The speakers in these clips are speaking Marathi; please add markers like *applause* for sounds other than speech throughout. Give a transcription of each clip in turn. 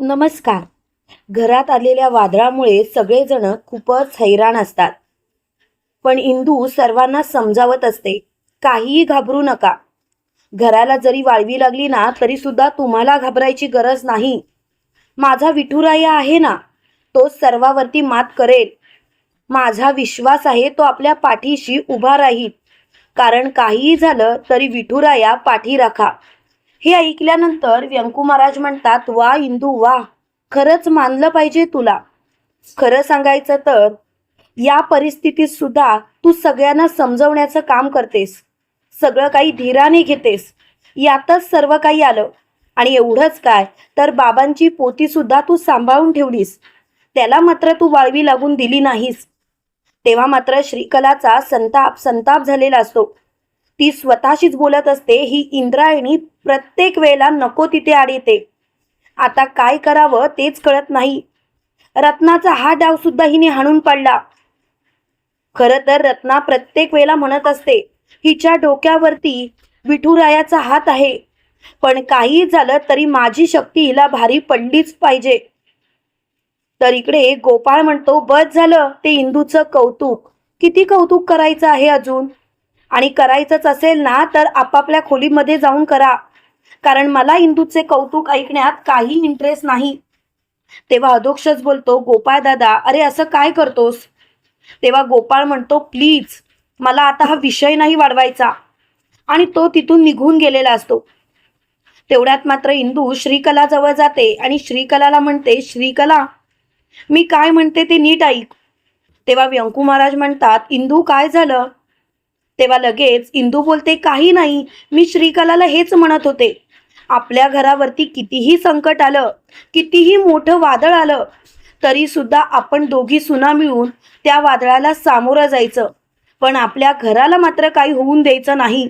नमस्कार. घरात आलेल्या वादळामुळे सगळेजण खूपच हैराण असतात. पण इंदू सर्वांना समजावत असते काहीही घाबरू नका. घराला जरी वाळवी लागली ना तरी सुद्धा तुम्हाला घाबरायची गरज नाही. माझा विठुराया आहे ना तो सर्वावरती मात करेल. माझा विश्वास आहे तो आपल्या पाठीशी उभा राहील. कारण काहीही झालं तरी विठुराया पाठी राखा. हे ऐकल्यानंतर व्यंकू महाराज म्हणतात वा इंदू वा खरंच मानलं पाहिजे तुला. खरं सांगायचं तर या परिस्थितीत सुद्धा तू सगळ्यांना समजवण्याचं काम करतेस. सगळं काही धीराने घेतेस. यातच सर्व काही आलं. आणि एवढंच काय तर बाबांची पोती सुद्धा तू सांभाळून ठेवलीस. त्याला मात्र तू वाळवी लागून दिली नाहीस. तेव्हा मात्र श्रीकलाचा संताप संताप झालेला असतो. ती स्वतःशीच बोलत असते ही इंद्रायणी प्रत्येक वेळेला नको तिथे आड येते. आता काय करावं तेच कळत नाही. रत्नाचा हा डाव सुद्धा हिने हाणून पडला. खरं तर रत्ना प्रत्येक वेळेला म्हणत असते हिच्या डोक्यावरती विठुरायाचा हात आहे. पण काही झालं तरी माझी शक्ती हिला भारी पडलीच पाहिजे. तर इकडे गोपाळ म्हणतो बस झालं ते इंदूचं कौतुक. किती कौतुक करायचं आहे अजून? आणि करायचंच असेल ना तर आपापल्या खोलीमध्ये जाऊन करा. कारण मला इंदूचे कौतुक ऐकण्यात काही इंटरेस्ट नाही. तेव्हा अधोक्षच बोलतो गोपाळ दादा अरे असं काय करतोस? तेव्हा गोपाळ म्हणतो प्लीज मला आता हा विषय नाही वाढवायचा. आणि तो तिथून निघून गेलेला असतो. तेवढ्यात मात्र इंदू श्रीकलाजवळ जाते आणि श्रीकलाला म्हणते श्रीकला मी काय म्हणते ते नीट ऐक. तेव्हा व्यंकू महाराज म्हणतात इंदू काय झालं? तेव्हा लगेच इंदू बोलते काही नाही. मी श्रीकलाला हेच म्हणत होते. आपल्या घरावरती कितीही संकट आलं कितीही मोठं वादळ आलं तरी सुद्धा आपण दोघी सुना मिळून त्या वादळाला सामोरं जायचं. पण आपल्या घराला मात्र काही होऊन द्यायचं नाही.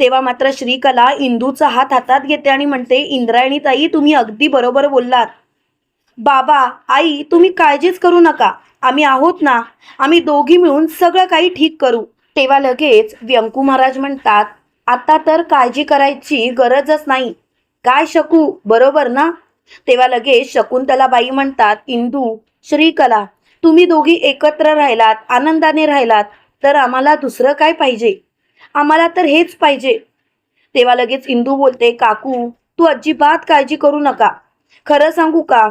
तेव्हा मात्र श्रीकला इंदूचा हात हातात घेते आणि म्हणते इंद्रायणी ताई तुम्ही अगदी बरोबर बोललात. बाबा आई तुम्ही काळजीच करू नका. आम्ही आहोत ना. आम्ही दोघी मिळून सगळं काही ठीक करू. तेव्हा लगेच व्यंकू महाराज म्हणतात आता तर काळजी करायची गरजच नाही. काय शकू? बरोबर ना? तेव्हा लगेच शकुंतलाबाई म्हणतात इंदू श्रीकला तुम्ही दोघी एकत्र राहिलात आनंदाने राहिलात तर आम्हाला दुसरं काय पाहिजे? आम्हाला तर हेच पाहिजे. तेव्हा लगेच इंदू बोलते काकू तू अजिबात काळजी करू नका. खरं सांगू का?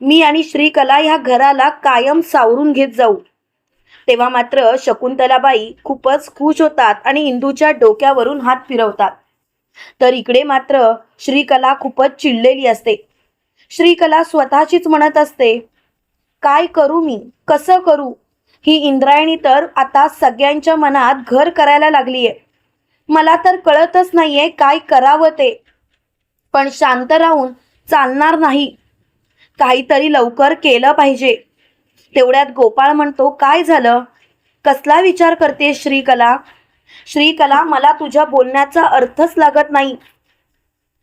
मी आणि श्रीकला ह्या घराला कायम सावरून घेत जाऊ. तेव्हा मात्र शकुंतलाबाई खूपच खुश होतात आणि इंदूच्या डोक्यावरून हात फिरवतात. तर इकडे मात्र श्रीकला खूपच चिडलेली असते. श्रीकला स्वतःचीच म्हणत असते काय करू मी? कसं करू? ही इंद्रायणी तर आता सगळ्यांच्या मनात घर करायला लागलीये. मला तर कळतच नाहीये काय करावं ते. पण शांत राहून चालणार नाही. काहीतरी लवकर केलं पाहिजे. तेवढ्यात गोपाळ म्हणतो काय झालं? कसला विचार करते श्रीकला? श्रीकला मला तुझ्या बोलण्याचा अर्थच लागत नाही.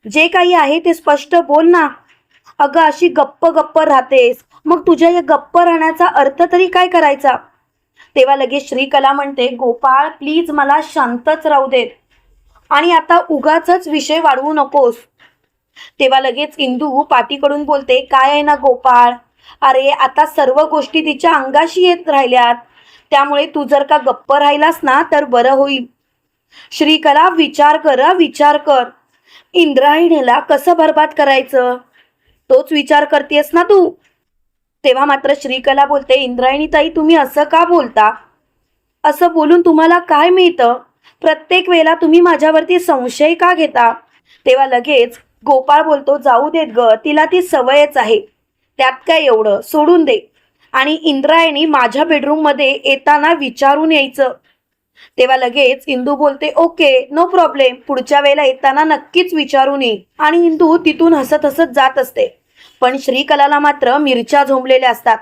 जे काही आहे ते स्पष्ट बोल ना. अगं अशी गप्प गप्प राहतेस. मग तुझ्या या गप्प राहण्याचा अर्थ तरी काय करायचा? तेव्हा लगेच श्रीकला म्हणते गोपाळ प्लीज मला शांतच राहू देत आणि आता उगाच विषय वाढवू नकोस. तेव्हा लगेच इंदू पाठीकडून बोलते काय आहे ना गोपाळ? अरे आता सर्व गोष्टी तिच्या अंगाशी येत राहिल्यात. त्यामुळे तू जर का गप्प राहिलास ना तर बरं होईल. श्रीकला विचार कर विचार कर. इंद्रायणीला कसं बरबाद करायचं? तोच विचार करतेस ना तू? तेव्हा मात्र श्रीकला बोलते इंद्रायणी ताई तुम्ही असं का बोलता? असं बोलून तुम्हाला काय मिळतं? प्रत्येक वेळेला तुम्ही माझ्यावरती संशय का घेता? तेव्हा लगेच गोपाळ बोलतो जाऊ देत ग तिला ती सवयच आहे. त्यात काय एवढं? सोडून दे. आणि इंद्रायणी माझ्या बेडरूममध्ये येताना विचारून यायचं. तेव्हा लगेच इंदू बोलते ओके नो प्रॉब्लेम पुढच्या वेळेला येताना नक्कीच विचारून ये. आणि इंदू तिथून हसत हसत जात असते. पण श्रीकलाला मात्र मिरच्या झोंबलेल्या असतात.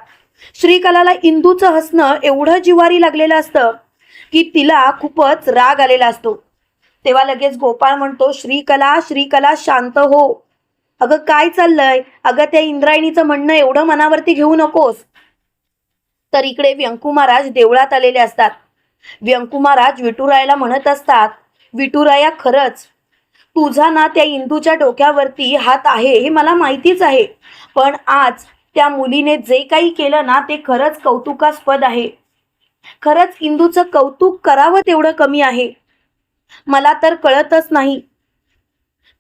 श्रीकलाला इंदूचं हसणं एवढं जिवारी लागलेलं असतं की तिला खूपच राग आलेला असतो. तेव्हा लगेच गोपाळ म्हणतो श्रीकला श्रीकला शांत हो. अगं काय चाललंय? अगं त्या इंद्रायणीचं म्हणणं एवढं मनावरती घेऊ नकोस. तर इकडे व्यंकू महाराज देवळात आलेले असतात. व्यंकू महाराज विठुरायाला म्हणत असतात विठुराया खरंच. तुझा ना त्या इंदूच्या डोक्यावरती हात आहे हे मला माहितीच आहे. पण आज त्या मुलीने जे काही केलं ना ते खरंच कौतुकास्पद आहे. खरंच इंदूचं कौतुक करावं तेवढं कमी आहे. मला तर कळतच नाही.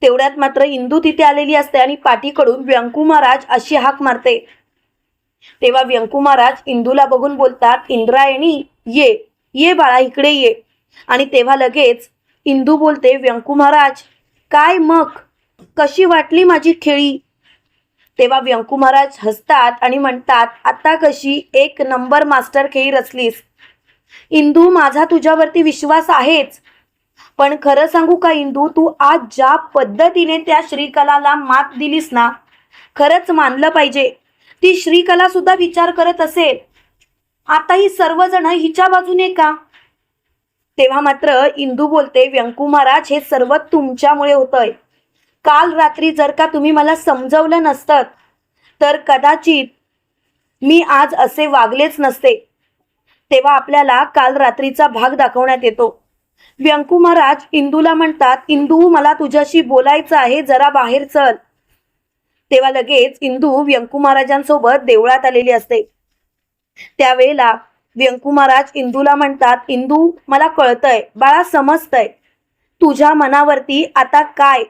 तेवढ्यात मात्र इंदू तिथे आलेली असते आणि पाठीकडून व्यंकू महाराज अशी हाक मारते. तेव्हा व्यंकू महाराज इंदूला बघून बोलतात इंद्रायणी ये ये बाळा इकडे ये. आणि तेव्हा लगेच इंदू बोलते व्यंकू महाराज काय मग? कशी वाटली माझी खेळी? तेव्हा व्यंकू महाराज हसतात आणि म्हणतात आता कशी एक नंबर मास्टर खेळी रचलीस. इंदू माझा तुझ्यावरती विश्वास आहेच. पण खरं सांगू का इंदू? तू आज ज्या पद्धतीने त्या श्रीकलाला मात दिलीस ना खरंच मानलं पाहिजे. ती श्रीकला सुद्धा विचार करत असेल. आता ही सर्वजण हिच्या बाजूने का? तेव्हा मात्र इंदू बोलते व्यंकू महाराज हे सर्व तुमच्यामुळे होतंय. काल रात्री जर का तुम्ही मला समजवलं नसतं तर कदाचित मी आज असे वागलेच नसते. तेव्हा आपल्याला काल रात्रीचा भाग दाखवण्यात येतो. व्यंकू महाराज इंदूला म्हणतात इंदू मला तुझ्याशी बोलायचं आहे जरा बाहेर चल. तेव्हा लगेच इंदू व्यंकू महाराजांसोबत देवळात आलेली असते. त्यावेळेला व्यंकू महाराज इंदूला म्हणतात इंदू मला कळतंय बाळा समजतंय. तुझ्या मनावरती आता काय?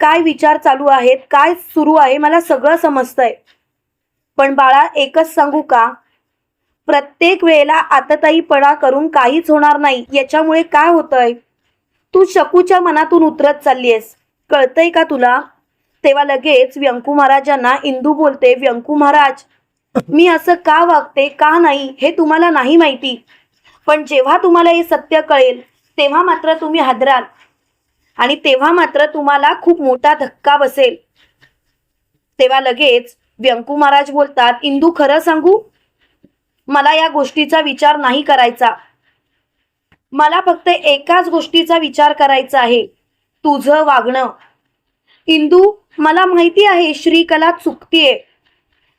काय विचार चालू आहेत? काय सुरू आहे? मला सगळं समजतंय. पण बाळा एकच सांगू का? प्रत्येक वेळेला आतताईपणा करून काहीच होणार नाही. याच्यामुळे काय होतंय? तू शकूच्या मनातून उतरत चाललीयस. कळतंय का तुला? तेव्हा लगेच व्यंकू महाराजांना इंदू बोलते व्यंकू महाराज मी असं का वागते का नाही हे तुम्हाला नाही माहिती. पण जेव्हा तुम्हाला हे सत्य कळेल तेव्हा मात्र तुम्ही हादराल. आणि तेव्हा मात्र तुम्हाला खूप मोठा धक्का बसेल. तेव्हा लगेच व्यंकू महाराज बोलतात इंदू खरं सांगू? मला या गोष्टीचा विचार नाही करायचा. मला फक्त एकाच गोष्टीचा विचार करायचा आहे. तुझं वागणं. इंदू मला माहिती आहे श्रीकला चुकतीये.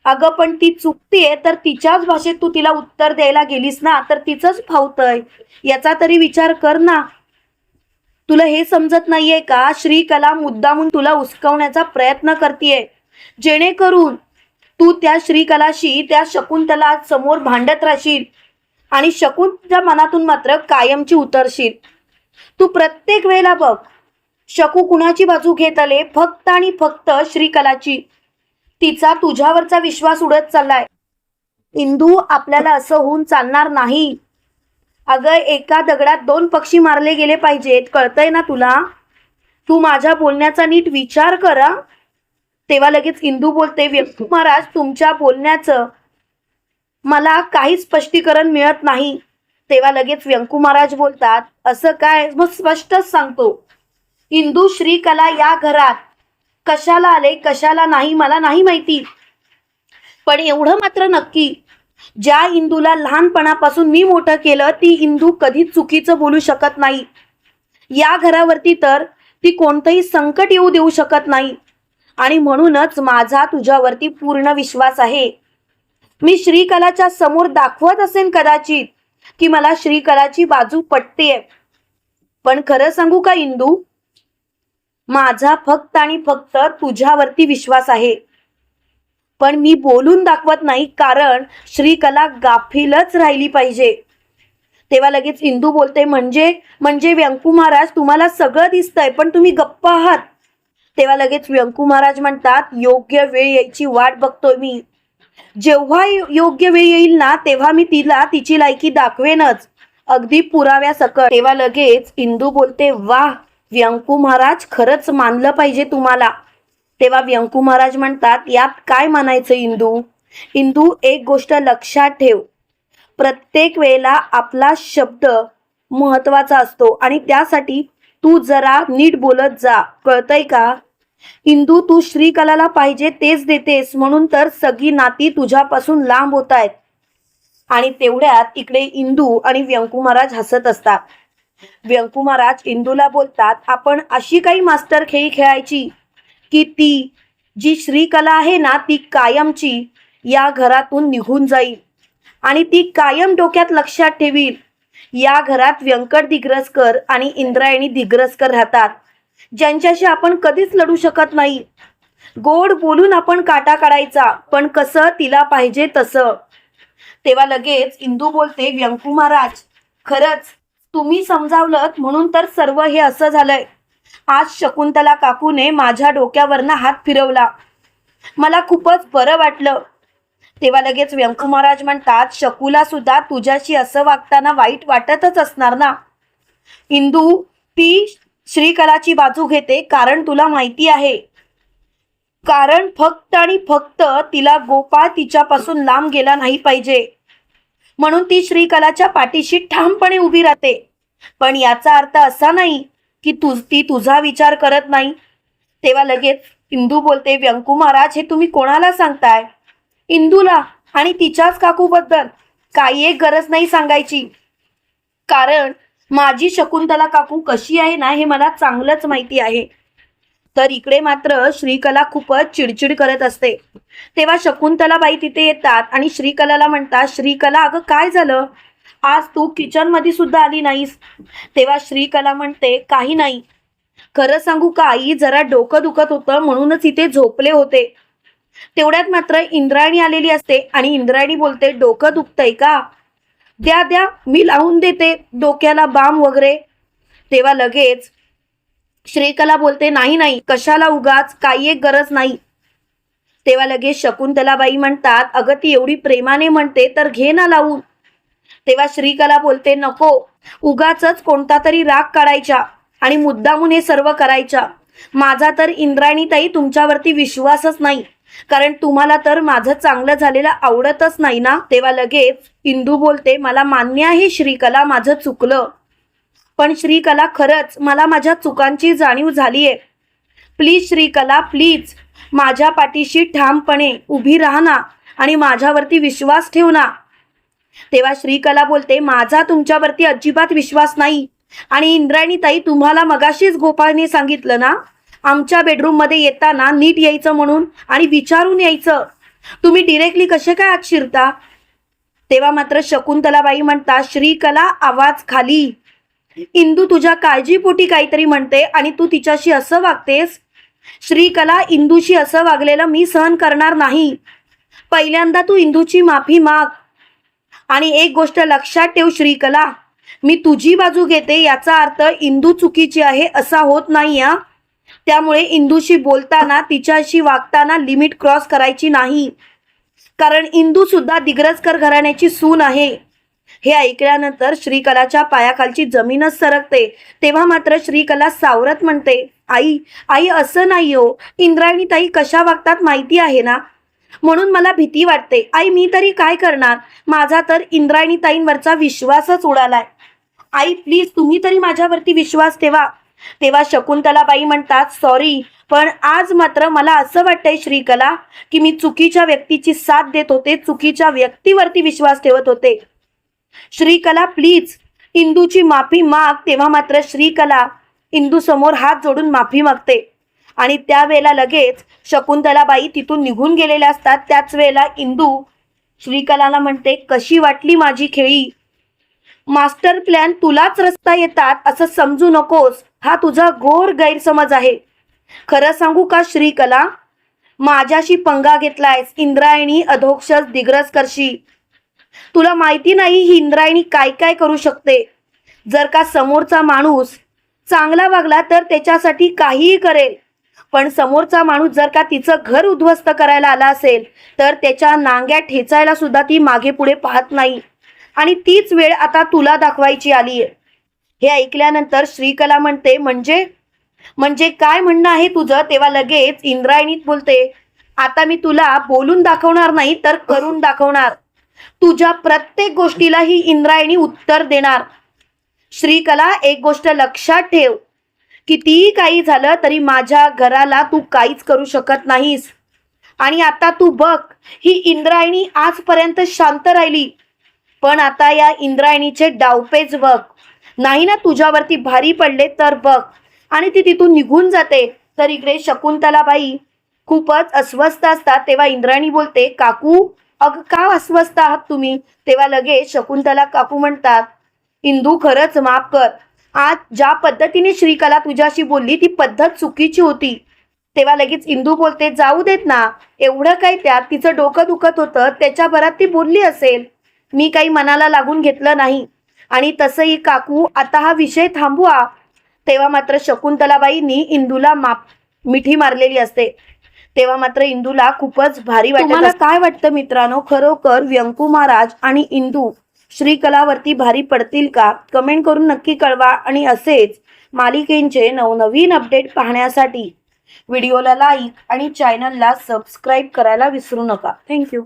अगं पण ती चुकतीये तर तिच्याच भाषेत तू तिला उत्तर द्यायला गेलीस ना तर तिचंच फावतंय याचा तरी विचार कर ना. तुला हे समजत नाहीये का? श्रीकला मुद्दामून तुला उचकवण्याचा प्रयत्न करतीये. जेणेकरून तू त्या श्रीकलाशी त्या शकुंतला समोर भांडत राहशील आणि शकुंतच्या मनातून मात्र कायमची उतरशील. तू प्रत्येक वेळेला बघ शकू कुणाची बाजू घेत आले फक्त आणि फक्त श्रीकलाची. तिचा तुझ्यावरचा विश्वास उडत चाललाय. इंदू आपल्याला असं होऊन चालणार नाही. अगं एका दगडात दोन पक्षी मारले गेले पाहिजेत कळतंय ना तुला? तू माझ्या बोलण्याचा नीट विचार करा तेव्हा लगेच इंदू बोलते व्यक्ती *laughs* महाराज तुमच्या बोलण्याचं मला काही स्पष्टीकरण मिळत नाही. तेव्हा लगेच व्यंकू महाराज बोलतात असं काय? मग स्पष्टच सांगतो. इंदू श्रीकला या घरात कशाला आले कशाला नाही मला नाही माहिती. पण एवढं मात्र नक्की ज्या इंदूला लहानपणापासून मी मोठं केलं ती इंदू कधीच चुकीचं बोलू शकत नाही. या घरावरती तर ती कोणतंही संकट येऊ देऊ शकत नाही. आणि म्हणूनच माझा तुझ्यावरती पूर्ण विश्वास आहे. मी श्रीकलाच्या समोर दाखवत असेन कदाचित की मला श्रीकलाची बाजू पटतेय. पण खरं सांगू का इंदू? माझा फक्त आणि फक्त तुझ्यावरती विश्वास आहे. पण मी बोलून दाखवत नाही कारण श्रीकला गाफीलच राहिली पाहिजे. तेव्हा लगेच इंदू बोलते म्हणजे म्हणजे व्यंकू महाराज तुम्हाला सगळं दिसतंय पण तुम्ही गप्प आहात. तेव्हा लगेच व्यंकू महाराज म्हणतात योग्य वेळ यायची वाट बघतोय मी. जेव्हा योग्य वेळ येईल ना तेव्हा मी तिला तिची लायकी दाखवेनच. अगदी पुराव्या सकट तेव्हा लगेच इंदू बोलते वाह व्यंकू महाराज खरंच मानलं पाहिजे तुम्हाला. तेव्हा व्यंकू महाराज म्हणतात यात काय मानायचं इंदू? इंदू एक गोष्ट लक्षात ठेव. प्रत्येक वेळेला आपला शब्द महत्त्वाचा असतो आणि त्यासाठी तू जरा नीट बोलत जा. कळतंय का? इंदू तू श्रीकलाला पाहिजे तेच देतेस म्हणून तर सगळी नाती तुझ्यापासून लांब होत आहेत. आणि तेवढ्यात इकडे इंदू आणि व्यंकू महाराज हसत असतात. व्यंकू महाराज इंदूला बोलतात आपण अशी काही मास्टर खेळी खेळायची? की ती जी श्रीकला आहे ना ती कायमची या घरातून निघून जाईल. आणि ती कायम डोक्यात लक्षात ठेवील. या घरात व्यंकट दिग्रसकर आणि इंद्रायणी दिग्रसकर राहतात. ज्यांच्याशी आपण कधीच लढू शकत नाही. गोड बोलून आपण काटा काढायचा पण कसं तिला पाहिजे तसं. तेव्हा लगेच इंदू बोलते व्यंकू महाराज खरंच तुम्ही समजावलं म्हणून तर सर्व हे असं झालंय. आज शकुंतला काकूने माझ्या डोक्यावरनं हात फिरवला. मला खूपच बरं वाटलं. तेव्हा लगेच व्यंकू महाराज म्हणतात शकूला सुद्धा तुझ्याशी असं वागताना वाईट वाटतच असणार ना. इंदू ती श्रीकलाची बाजू घेते कारण तुला माहिती आहे. कारण फक्त आणि फक्त तिला गोपाळ तिच्यापासून लांब गेला नाही पाहिजे. म्हणून ती श्रीकलाच्या पाठीशी ठामपणे उभी राहते. पण याचा अर्थ असा नाही की तुझ ती तुझा विचार करत नाही. तेव्हा लगेच इंदू बोलते व्यंकू महाराज हे तुम्ही कोणाला सांगताय? इंदूला आणि तिच्याच काकूबद्दल काही एक गरज नाही सांगायची. कारण माझी शकुंतला काकू कशी आहे ना हे मला चांगलंच माहिती आहे. तर इकडे मात्र श्रीकला खूपच चिडचिड करत असते. तेव्हा शकुंतलाबाई तिथे येतात आणि श्रीकलाला म्हणतात श्रीकला अगं काय झालं? आज तू किचनमध्ये सुद्धा आली नाहीस. तेव्हा श्रीकला म्हणते काही नाही. खरं सांगू का आई जरा डोकं दुखत होतं म्हणूनच इथे झोपले होते. तेवढ्यात मात्र इंद्रायणी आलेली असते आणि इंद्रायणी बोलते डोकं दुखतंय का? द्या द्या मी लावून देते. डोक्याला बाम वगैरे. तेव्हा लगेच श्रीकला बोलते नाही नाही कशाला उगाच? काही एक गरज नाही. तेव्हा लगेच शकुंतलाबाई म्हणतात अगं ती एवढी प्रेमाने म्हणते तर घे ना लावून. तेव्हा श्रीकला बोलते नको उगाच कोणता तरी राग काढायच्या आणि मुद्दामून हे सर्व करायच्या माझा तर इंद्राणीताई तुमच्यावरती विश्वासच नाही. कारण तुम्हाला तर माझं चांगलं झालेलं आवडतच नाही ना? तेव्हा लगेच इंदू बोलते मला मान्य आहे श्रीकला माझं चुकलं. पण श्रीकला खरंच मला माझ्या चुकांची जाणीव झालीये. Please Shrikala please. माझ्या पाठीशी ठामपणे उभी राहा ना आणि माझ्यावरती विश्वास ठेव ना. तेव्हा श्रीकला बोलते माझा तुमच्यावरती अजिबात विश्वास नाही. आणि इंद्रायणी ताई तुम्हाला मगाशीच गोपाळने सांगितलं ना आमच्या बेडरूममध्ये येताना नीट यायचं म्हणून आणि विचारून यायचं. तुम्ही डिरेक्टली कसे काय आत शिरता? तेव्हा मात्र शकुंतलाबाई म्हणता श्रीकला आवाज खाली. इंदू तुझ्या काळजीपोटी काहीतरी म्हणते आणि तू तिच्याशी असं वागतेस? श्रीकला इंदूशी असं वागलेलं मी सहन करणार नाही. पहिल्यांदा तू इंदूची माफी माग. आणि एक गोष्ट लक्षात ठेव श्रीकला मी तुझी बाजू घेते याचा अर्थ इंदू चुकीची आहे असा होत नाही या त्यामुळे इंदूशी बोलताना तिच्याशी वागताना लिमिट क्रॉस करायची नाही. कारण इंदू सुद्धा दिग्रजकर घराण्याची सून आहे. हे ऐकल्यानंतर श्रीकलाच्या पायाखालची जमीनच सरकते. तेव्हा मात्र श्रीकला सावरत म्हणते आई आई असं नाही हो. इंद्रायणी ताई कशा वागतात माहिती आहे ना? म्हणून मला भीती वाटते. आई मी तरी काय करणार? माझा तर इंद्रायणी ताईंवरचा विश्वासच उडालाय. आई प्लीज तुम्ही तरी माझ्यावरती विश्वास ठेवा. तेव्हा शकुंतलाबाई म्हणतात सॉरी पण आज मात्र मला असं वाटतंय श्रीकला की मी चुकीच्या व्यक्तीची साथ देत होते चुकीच्या व्यक्तीवरती विश्वास ठेवत होते. श्रीकला प्लीज इंदूची माफी माग. तेव्हा मात्र श्रीकला इंदू समोर हात जोडून माफी मागते. आणि त्यावेळेला लगेच शकुंतलाबाई तिथून निघून गेलेल्या असतात. त्याच वेळेला इंदू श्रीकलाला म्हणते कशी वाटली माझी खेळी? मास्टर प्लॅन तुलाच रस्ता येतात असं समजू नकोस. हा तुझा घोर गैरसमज आहे. खरं सांगू का श्रीकला? माझ्याशी पंगा घेतलायस इंद्रायणी अधोक्षस दिग्रस करशी तुला माहिती नाही ही इंद्रायणी काय काय करू शकते. जर का समोरचा माणूस चांगला वागला तर त्याच्यासाठी काहीही करेल. पण समोरचा माणूस जर का तिचं घर उद्ध्वस्त करायला आला असेल तर त्याच्या नांग्या ठेचायला सुद्धा ती मागे पुढे पाहत नाही. आणि तीच वेळ आता तुला दाखवायची आली हे ऐकल्यानंतर श्रीकला म्हणते म्हणजे? म्हणजे काय म्हणणं आहे तुझं? तेव्हा लगेच इंद्रायणीत बोलते आता मी तुला बोलून दाखवणार नाही तर करून दाखवणार. तुझ्या प्रत्येक गोष्टीला ही इंद्रायणी उत्तर देणार. श्रीकला एक गोष्ट लक्षात ठेव. कितीही काही झालं तरी माझ्या घराला तू काहीच करू शकत नाहीस. आणि आता तू बघ ही इंद्रायणी आजपर्यंत शांत राहिली. पण आता या इंद्रायणीचे डावपेच बघ. नाही ना तुझ्यावरती भारी पडले तर बघ. आणि ती तिथून निघून जाते. तर इकडे शकुंतलाबाई खूपच अस्वस्थ असतात तेव्हा इंद्रायणी बोलते काकू अग का अस्वस्थ आहात तुम्ही? तेव्हा लगेच शकुंतला काकू म्हणतात इंदू खरंच माफ कर. आज ज्या पद्धतीने श्रीकला तुझ्याशी बोलली ती पद्धत चुकीची होती. तेव्हा लगेच इंदू बोलते जाऊ देत ना. एवढं काय त्यात? तिचं डोकं दुखत होतं. त्याच्या भरात ती बोलली असेल. मी काही मनाला लागून घेतलं नाही. आणि तसंही काकू आता हा विषय थांबवा. तेव्हा मात्र शकुंतलाबाईंनी इंदूला माप मिठी मारलेली असते. तेव्हा मात्र इंदूला खूपच भारी वाटत. काय वाटतं मित्रांनो? खरोखर व्यंकू महाराज आणि इंदू श्रीकलावरती भारी पडतील का? कमेंट करून नक्की कळवा. आणि असेच मालिकेंचे नवनवीन अपडेट पाहण्यासाठी व्हिडिओला लाईक आणि चॅनलला सबस्क्राईब करायला विसरू नका. थँक्यू